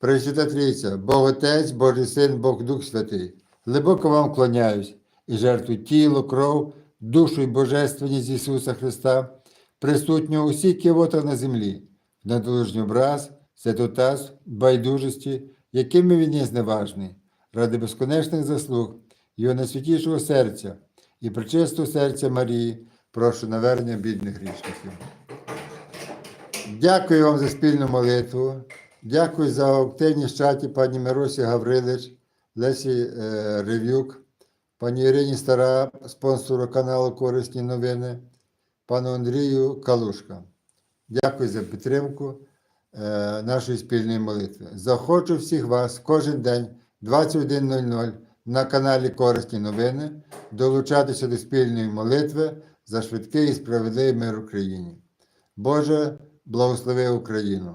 Пресвята Трійця, Бог Отець, Божий Син, Бог Дух Святий, глибоко вам клоняюсь і жертвую тіло, кров, душу і божественність Ісуса Христа, присутнього у всіх кивотах на землі, в недолужній образ, святотаз, байдужості, якими він є зневажний, ради безконечних заслуг Його найсвятішого серця і причистого серця Марії, прошу навернення бідних грішників. Дякую вам за спільну молитву. Дякую за активність в чаті пані Миросі Гаврилич, Лесі е, Ревюк, пані Ірині Стара, спонсору каналу Корисні новини, пану Андрію Калушка. Дякую за підтримку е, нашої спільної молитви. Захочу всіх вас кожен день 21.00 на каналі Корисні новини, долучатися до спільної молитви за швидкий і справедливий мир Україні. Боже, благослови Україну,